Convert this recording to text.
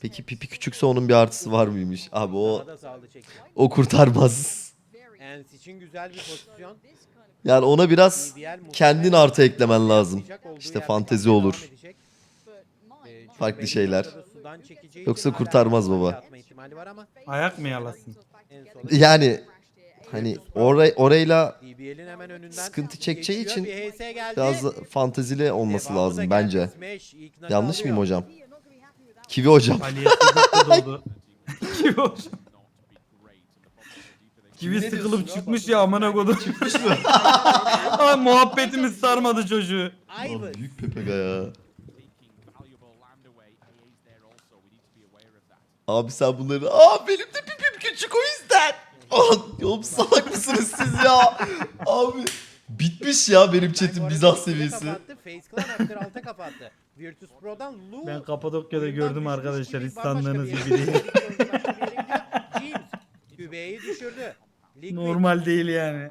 Peki pipi küçükse onun bir artısı var mıymış? Abi o o kurtarmaz. Ens için güzel bir pozisyon. Yani ona biraz muhtemelen kendin artı eklemen lazım. İşte fantezi olur. Ee, Farklı şeyler. Yoksa kurtarmaz baba. Ayak mı yalasın? Yani hani oray orayla BBL'in hemen önünden sıkıntı çekeceği için biraz fantezili olması lazım bence. Yanlış mıyım hocam? Kivi hocam. Aliye. Kivi hocam. Kivi Ne sıkılıp diyorsun çıkmış ya amına kodum. Çıkmış mı? Aa, muhabbetimiz sarmadı çocuğu. Ivan. büyük pepega ya. Abi sen bunları... Aa benim de pipim küçük o yüzden. Aa, oğlum salak mısınız siz ya? Abi bitmiş ya benim chatim mizah seviyesi. Kapattı. Face Clan Aktör alta kapattı. Virtus Pro'dan Lu. Ben Kapadokya'da gördüm arkadaşlar. Hiç sandığınız gibi değil. James. Düşürdü. Liquid Normal değil yani.